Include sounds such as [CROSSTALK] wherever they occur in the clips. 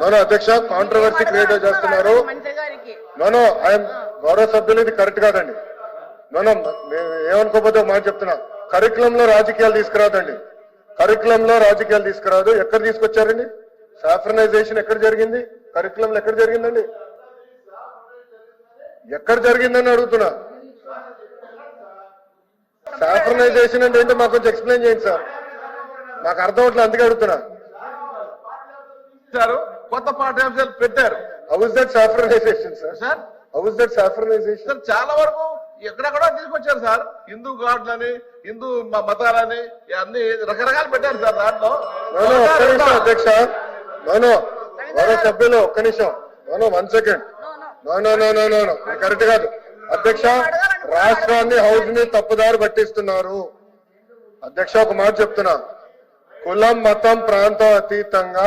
No no అధ్యక్ష controversy create చేస్తున్నారు. మంత్రి గారికి నోనో ఐఎమ్ గౌరవ సభ్యులు ఇది కరెక్ట్ కాదండి. నోనో ఏమనుకోకపోతే ఒక మాట చెప్తున్నా. కరికులం లో రాజకీయాలు తీసుకురాదండి. కరికులం లో రాజకీయాలు తీసుకురాదు. ఎక్కడ తీసుకొచ్చారండి? సాఫ్రనైజేషన్ ఎక్కడ జరిగింది? కరికులంలో ఎక్కడ జరిగిందండి? ఎక్కడ జరిగిందని అడుగుతున్నా. సాఫ్రనైజేషన్ అంటే ఏంటో మాకు కొంచెం ఎక్స్ప్లెయిన్ చేయండి సార్. మాకు అర్థం అవట్లేదు అందుకే అడుగుతున్నా. ఇచ్చారు కొత్త పాఠ్యాంశాలు పెట్టారు. Sir sir how is that saffronisation sir చాలా వరకు ఎక్కడెక్కడో తీసుకొచ్చారు సార్ హిందూ గాడ్లని హిందూ మతాలని అన్ని రకరకాలు పెట్టారు సార్ దాంట్లో. అధ్యక్ష. నోనో గౌరవ సభ్యులు ఒక్క నిమిషం. No no one second no no no no no no correct కాదు. అధ్యక్ష రాష్ట్రాన్ని హౌస్ని తప్పుదారి పట్టిస్తున్నారు. అధ్యక్ష ఒక మాట చెప్తున్నా. కులం మతం ప్రాంతం అతీతంగా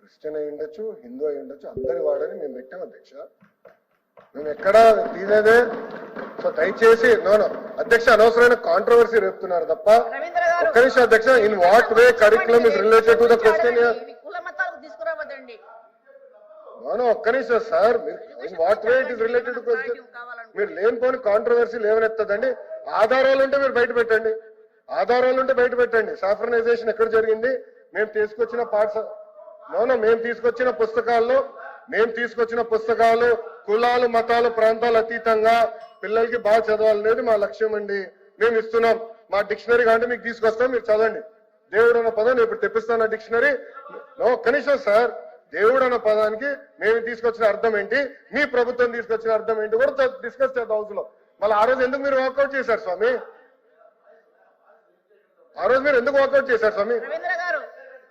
క్రిస్టియన్ అయి ఉండొచ్చు హిందూ అయి ఉండొచ్చు అందరి వాడని మేము పెట్టాం అధ్యక్ష. మేము ఎక్కడ తీసేదే సో దయచేసి నోనో అధ్యక్ష అనవసరమైన కాంట్రవర్సీ రేపుతున్నారు తప్ప ఒక్క నిమిషం అధ్యక్ష in what way curriculum is related to the question no no ఒక్క నిమిషం sir in what way it is related to question మీరు లేనిపోని కాంట్రవర్సీ లేవనెత్తదండి. ఆధారాలు ఉంటే మీరు బయట పెట్టండి. ఆధారాలు ఉంటే బయట పెట్టండి. సాఫ్రనైజేషన్ ఎక్కడ జరిగింది? మేము తీసుకొచ్చిన పాఠశ అవునా మేము తీసుకొచ్చిన పుస్తకాల్లో మేము తీసుకొచ్చిన పుస్తకాలు కులాలు మతాలు ప్రాంతాలు అతీతంగా పిల్లలకి బాగా చదవాలనేది మా లక్ష్యం అండి. మేము ఇస్తున్నాం. మా డిక్షనరీ కాబట్టి మీకు తీసుకొస్తాం మీరు చదవండి. దేవుడు అన్న పదం ఇప్పుడు తెప్పిస్తాను డిక్షనరీ. నో కనీసం సార్ దేవుడు అన్న పదానికి మేము తీసుకొచ్చిన అర్థం ఏంటి? మీ ప్రభుత్వం తీసుకొచ్చిన అర్థం ఏంటి? కూడా డిస్కస్ చేద్దాం హౌస్లో. మళ్ళీ ఆ రోజు ఎందుకు మీరు వాకౌట్ చేశారు స్వామి? ఆ రోజు మీరు ఎందుకు వాకౌట్ చేశారు స్వామి?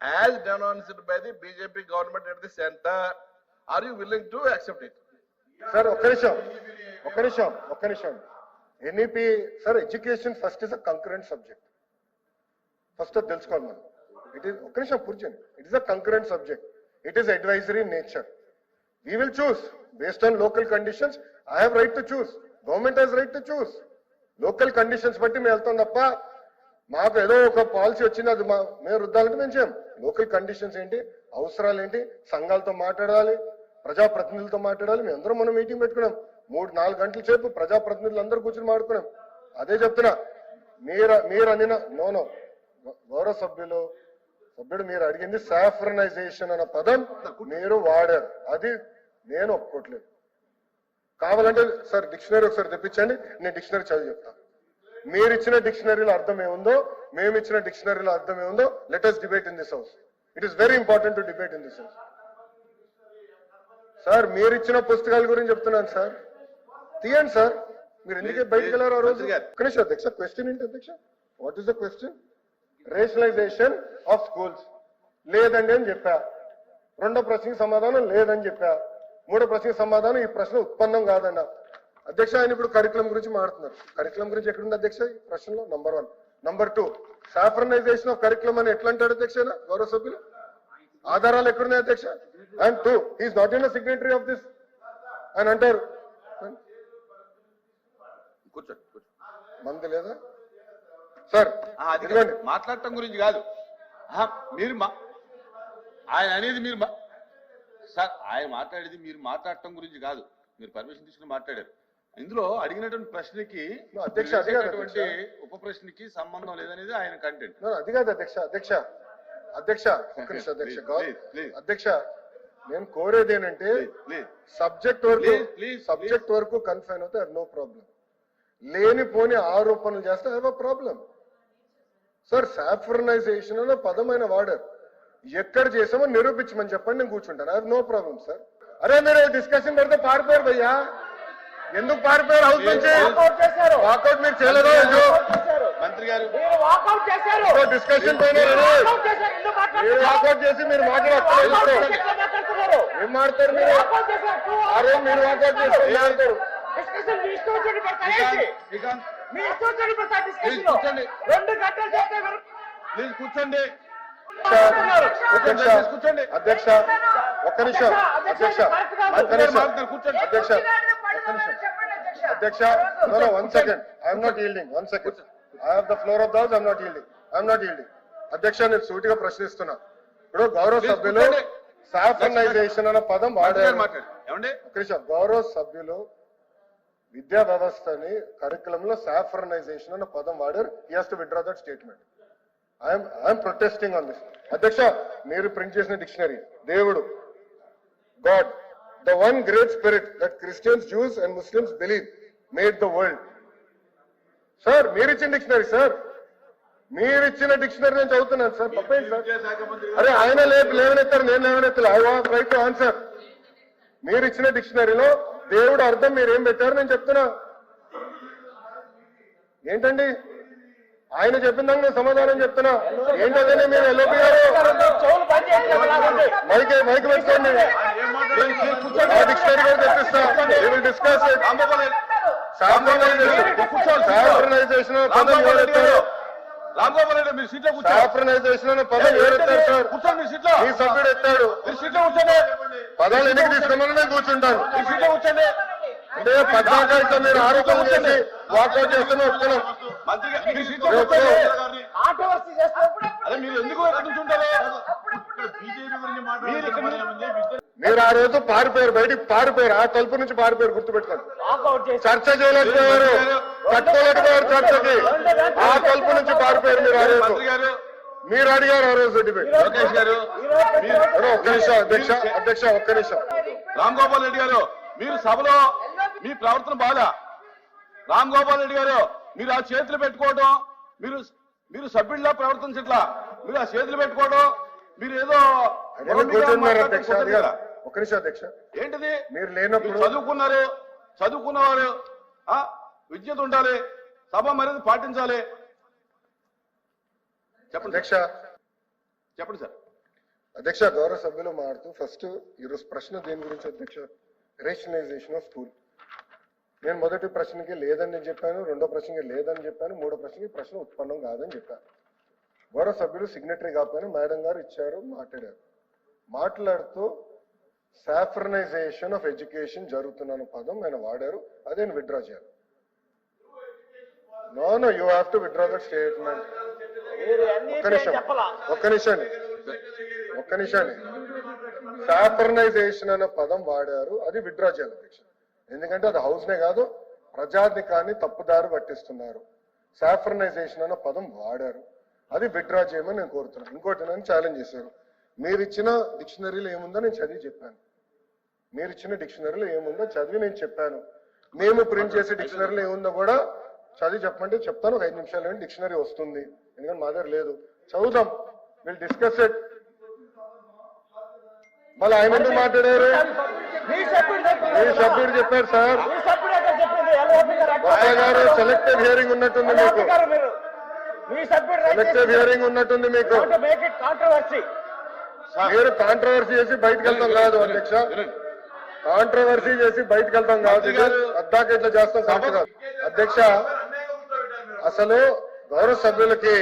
As denounced by the BJP government at the centre are you willing to accept it sir ఒక్క నిమిషం ఒక్క నిమిషం ఒక్క నిమిషం. NEP sir education first is a concurrent subject first తెలుసుకోవాలి మనం. ఇట్ ఈస్ ఒక్క నిమిషం కూర్చోండి. It is a concurrent subject it is advisory nature we will choose based on local conditions I have right to choose government has right to choose local conditions బట్టి మేము వెళ్తాం తప్ప మాకు ఏదో ఒక పాలసీ వచ్చింది అది మా మేము రుద్దాలంటే మేము చేయం. లోకల్ కండిషన్స్ ఏంటి? అవసరాలు ఏంటి? సంఘాలతో మాట్లాడాలి ప్రజాప్రతినిధులతో మాట్లాడాలి. మేము అందరం మనం మీటింగ్ పెట్టుకున్నాం. మూడు నాలుగు గంటల సేపు ప్రజాప్రతినిధులు అందరూ కూర్చొని మాట్లాడుకున్నాం. అదే చెప్తున్నా. మీరు మీరు అందిన నోనో గౌరవ సభ్యులు సభ్యుడు మీరు అడిగింది సాఫ్రనైజేషన్ అన్న పదం మీరు వాడారు. అది నేను ఒప్పుకోవట్లేదు కావాలంటే సార్ డిక్షనరీ ఒకసారి తెప్పించండి. నేను డిక్షనరీ చదివి చెప్తాను మీరు ఇచ్చిన డిక్షనరీలో అర్థం ఏముందో మేము ఇచ్చిన డిక్షనరీలో అర్థం ఏముందో let us debate in this house it is very important to debate in this house sir మీరు ఇచ్చిన పుస్తకాల గురించి చెప్తున్నాను సార్ తీయండి సార్ మీరు ఎందుకే బయటకు వెళ్ళారు ఆ రోజు? నిమిషం అధ్యక్ష. క్వశ్చన్ ఏంటి అధ్యక్ష? What is the question rationalisation of schools లేదండి అని చెప్పా. రెండో ప్రశ్నకి సమాధానం లేదని చెప్పా. మూడో ప్రశ్నకి సమాధానం ఈ ప్రశ్న ఉత్పన్నం కాదన్న. అధ్యక్ష ఆయన ఇప్పుడు కరికులం గురించి మాట్లాడుతున్నారు. కరికులం గురించి ఎక్కడుంది అధ్యక్ష? ఈ ప్రశ్నలో number one number two saffronisation of curriculum అని ఎట్లా అంటాడు అధ్యక్ష? గౌరవ సభ్యులు? ఆధారాలు ఎక్కడున్నాయి అధ్యక్ష? And two is not in signatory of this అని అంటారు. కూర్చోండి. మంది లేదా? సార్ మాట్లాడటం గురించి కాదు. మీరు మా ఆయన అనేది మీరు మా- సార్ ఆయన మాట్లాడేది మీరు మాట్లాడటం గురించి కాదు. మీరు పర్మిషన్ తీసుకుని మాట్లాడారు. ఇందులో అడిగినటువంటి ప్రశ్నకి అధ్యక్ష, అధ్యక్ష. ఉప ప్రశ్నకి సంబంధం లేదనేది ఆయన కంటెంట్. అది కాదు అధ్యక్ష అధ్యక్ష. అధ్యక్ష [LAUGHS] అధ్యక్ష. అధ్యక్ష నేను కోరేది ఏంటంటే సబ్జెక్ట్ వరకు సబ్జెక్ట్ వరకు కన్ఫైన్ అవుతే నో ప్రాబ్లం. లేనిపోని ఆరోపణలు చేస్తే have a problem. Sir saffronisation అనే పదమైన వాడారు. ఎక్కడ చేసామో నిరూపించమని చెప్పండి నేను కూర్చుంటాను. I no problem sir. అరే మీరు డిస్కషన్ పెడితే పారిపోయారు భయ్యా. ఎందుకు పారిపోయారు హౌస్ నుంచి? వాకౌట్ మీరు చేయలేదా మంత్రి గారు. డిస్కషన్ పైన. వాకౌట్ చేసి మీరు మాట్లాడతారు ఏం మాడతారు మీరు? వాకౌట్ చేశారు. టూ అరే మీరు వాకౌట్ చేసి కూర్చోండి. ప్లీజ్ కూర్చోండి. అధ్యక్ష కూర్చోండి. అధ్యక్ష ఒక్క నిమిషం. అధ్యక్ష కూర్చోండి. అధ్యక్ష అధ్యక్ష. No no one second I'm not yielding one second I have the floor of the house I'm not yielding I'm not yielding అధ్యక్ష నేను సూటిగా ప్రశ్నిస్తున్నా. ఇప్పుడు గౌరవ సభ్యులు కూర్చోండి. సాఫర్నైజేషన్ అనే పదం వాడారు గౌరవ సభ్యులు విద్యా వ్యవస్థని కరికులం లో సాఫ్రనైజేషన్ అనే పదం వాడారు. Has to withdraw that statement I'm I'm protesting on this అధ్యక్ష మీరు ప్రింట్ చేసిన డిక్షనరీ దేవుడు God the one great spirit that Christians Jews and Muslims believe made the world sir మీరిచ్చిన డిక్షనరీ సార్ మీరిచ్చిన డిక్షనరీ నేను చదువుతున్నాను సార్ తప్పేంటి sir? అరే ఆయన లేపు లేవనెత్తారు నేను లేవనెత్తారు I want right to answer మీరు ఇచ్చిన డిక్షనరీలో దేవుడు అర్థం మీరు ఏం పెట్టారు నేను చెప్తున్నా. ఏంటండి? ఆయన చెప్పిన దానికి నేను సమాధానం చెప్తున్నా. ఏంటంటే మీరు ఎల్ఓపి గారు మైక్ మైక్ పెట్టుకోండి. డిక్షనరీ కూడా తెప్పిస్తా. డిస్కస్ సాఫ్రనైజేషన్ పదం ఎవరెత్తారు? అనే పదం ఎవరెత్తారు సార్? మీ సభ్యుడు ఎత్తాడు. పదాలు ఎన్నిక తీసుకోమని నేను కూర్చుంటాను. అంటే పద్నాలుగు మీరు ఆరోపణ చేసి వాకౌట్ చేస్తున్నా ఒప్పుకున్నాం. మీరు ఆ రోజు పారిపోయారు బయటికి పారిపోయారు. ఆ తలుపు నుంచి పారిపోయారు గుర్తుపెట్టుకోండి. చర్చ చేయలేకపోయారు. కట్టుకోలేకపోయారు చర్చకి. ఆ తలుపు నుంచి పారిపోయారు మీరు ఆ రోజు. మీరు అడిగారు ఆ రోజు లోకేష్ గారు ఒక్క నిమిషం అధ్యక్ష అధ్యక్ష ఒక్క నిమిషం. రామ్ గోపాల్ రెడ్డి గారు మీరు సభలో మీ ప్రవర్తన బాగా. రామ్ గోపాల్ రెడ్డి గారు మీరు ఆ చేతులు పెట్టుకోవడం మీరు మీరు సభ్యుల్లా ప్రవర్తించట్లా. మీరు ఆ చేతులు పెట్టుకోవడం మీరు ఏదో కూర్చున్నారు అధ్యక్ష నిమిషం ఏంటిది? మీరు లేనప్పుడు చదువుకున్నారు చదువుకున్నవారు ఆ విద్యత ఉండాలి సభ మర్యాద పాటించాలి. చెప్పండి అధ్యక్ష. చెప్పండి సార్. అధ్యక్ష గౌరవ సభ్యులు మారుతూ ఫస్ట్ ఈరోజు ప్రశ్న దేని గురించి అధ్యక్ష? రేషనలైజేషన్ ఆఫ్ స్కూల్ నేను మొదటి ప్రశ్నకి లేదని చెప్పాను రెండో ప్రశ్నకి లేదని చెప్పాను మూడో ప్రశ్నకి ప్రశ్న ఉత్పన్నం కాదని చెప్పాను. గౌరవ సభ్యులు సిగ్నటరీ కాకపోయినా మేడం గారు ఇచ్చారు మాట్లాడారు. మాట్లాడుతూ సాఫ్రనైజేషన్ ఆఫ్ ఎడ్యుకేషన్ జరుగుతున్న పదం ఆయన వాడారు అదే నేను విత్డ్రా చేయాలి. No no you have to withdraw that statement ఒక్క నిమిషం ఒక్క నిమిషాన్ని ఒక్క నిమిషాన్ని సాఫర్నైజేషన్ అనే పదం వాడారు అది విత్డ్రా చేయాలి అధ్యక్ష. ఎందుకంటే అది హౌస్ నే కాదు ప్రజాధికాన్ని తప్పుదారి పట్టిస్తున్నారు. సాఫర్నైజేషన్ అనే పదం వాడారు. అది విత్డ్రా చేయమని నేను కోరుతున్నాను. ఇంకోటి నన్ను ఛాలెంజ్ చేశారు. మీరు ఇచ్చిన డిక్షనరీలో ఏముందో నేను చదివి చెప్పాను. మీరు ఇచ్చిన డిక్షనరీలో ఏముందో చదివి నేను చెప్పాను. మేము ప్రింట్ చేసే డిక్షనరీలో ఏముందో కూడా చదివి చెప్పమంటే చెప్తాను. ఒక ఐదు నిమిషాలు డిక్షనరీ వస్తుంది. ఎందుకంటే మా దగ్గర లేదు. చదువుదాం. విల్ డిస్కస్ ఇట్ మళ్ళీ ఆయన మాట్లాడారు? మీ సభ్యుడు చెప్పారు సార్? గారు సెలెక్టెడ్ హియరింగ్ ఉన్నట్టుంది మీకు. సెలెక్టెడ్ హియరింగ్ ఉన్నట్టుంది మీకు. మీరు కాంట్రవర్సీ చేసి బయటకు వెళ్తాం కాదు అధ్యక్ష. కాంట్రవర్సీ చేసి బయటకు వెళ్తాం కాదు అద్దాక ఇట్లా చేస్తాం కాదు అధ్యక్ష అసలు గౌరవ సభ్యులకి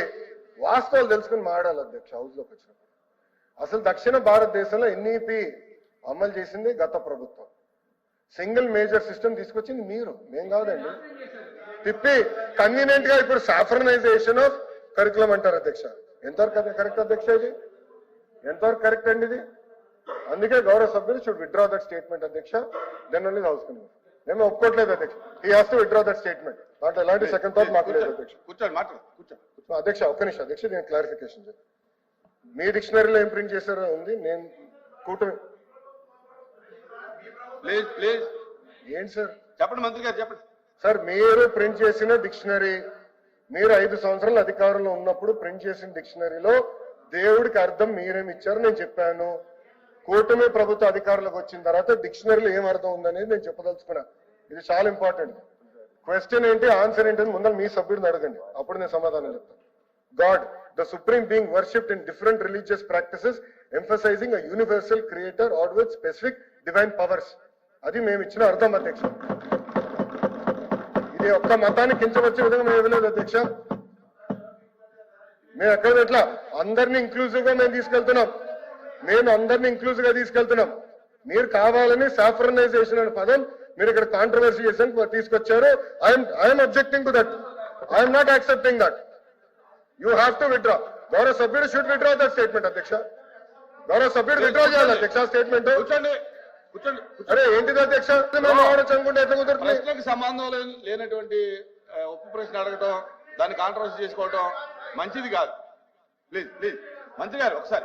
వాస్తవాలు తెలుసుకుని మాడాలి అధ్యక్ష హౌస్లోకి వచ్చినప్పుడు. అసలు దక్షిణ భారతదేశంలో ఎన్ఈపి అమలు చేసింది గత ప్రభుత్వం. సింగిల్ మేజర్ సిస్టమ్ తీసుకొచ్చింది మీరు. మేం కాదండి. తిప్పి కన్వీనియంట్గా ఇప్పుడు సాఫ్రనైజేషన్ ఆఫ్ కరికులం అంటారు అధ్యక్ష. ఎంతవరకు కరెక్ట్ అధ్యక్ష ఇది? ఎంతవరకు కరెక్ట్ అండి ఇది? అందుకే గౌరవ సభ్యులు షుడ్ విత్డ్రా దట్ స్టేట్మెంట్ అధ్యక్ష. దెన్ ఓన్లీ హౌస్ మేము ఒప్పుకోవట్లేదు అధ్యక్ష. ఈ has to withdraw that statement దాంట్లో ఎలాంటి సెకండ్ థాట్ మాకు లేదు అధ్యక్ష. కూర్చోండి మాట్లాడు. అధ్యక్ష ఒక్క నిమిషం అధ్యక్ష నేను క్లారిఫికేషన్ మీ డిక్షనరీలో ఏం ప్రింట్ చేశారో ఉంది. నేను కూటమి ప్లీజ్ ప్లీజ్ ఏంటి సార్? చెప్పండి మంత్రి గారు చెప్పండి. సార్ మీరు ప్రింట్ చేసిన డిక్షనరీ మీరు ఐదు సంవత్సరాలు అధికారంలో ఉన్నప్పుడు ప్రింట్ చేసిన డిక్షనరీలో దేవుడికి అర్థం మీరేమి ఇచ్చారు? నేను చెప్పాను. కూటమి ప్రభుత్వ అధికారంలోకి వచ్చిన తర్వాత డిక్షనరీలో ఏం అర్థం ఉందనేది నేను చెప్పదలుచుకున్నా. ఇది చాలా ఇంపార్టెంట్. క్వశ్చన్ ఏంటి? ఆన్సర్ ఏంటి? అని ముందర మీ సభ్యుడిని అడగండి. అప్పుడు నేను సమాధానం చెప్తాను. God the supreme being worshipped in different religious practices emphasising a universal creator or with specific divine powers అది మేము ఇచ్చిన అర్థం అధ్యక్ష. ఇది ఒక్క మతాన్ని కించవచ్చే విధంగా మేము ఇవ్వలేదు అధ్యక్ష. మేము ఎక్కడ ఎట్లా అందరినీ ఇంక్లూజివ్గా మేము తీసుకెళ్తున్నాం. మేము అందరినీ ఇంక్లూజివ్గా తీసుకెళ్తున్నాం. మీరు కావాలని సాఫ్రనైజేషన్ అనే పదం మీరు ఇక్కడ కాంట్రవర్సీ చేసి తీసుకొచ్చారు. I'm I'm objecting to that I'm not accepting that you have to withdraw గౌరవ సభ్యుడు షుడ్ విత్డ్రా దట్ స్టేట్మెంట్ అధ్యక్ష. గౌరవ సభ్యుడు విత్డ్రా చేయాలి అధ్యక్ష స్టేట్మెంట్ కూర్చోండి. అరే ఏంటిది అధ్యక్ష? అనుకుంటే ఎట్లా కుదురుతుంది? ప్రశ్నకు సంబంధం లేని- లేనటువంటి ఉప్పు ప్రశ్న అడగటం దాన్ని కాంట్రవర్సీ చేసుకోవటం మంచిది కాదు. ప్లీజ్ ప్లీజ్ మంత్రి గారు ఒకసారి.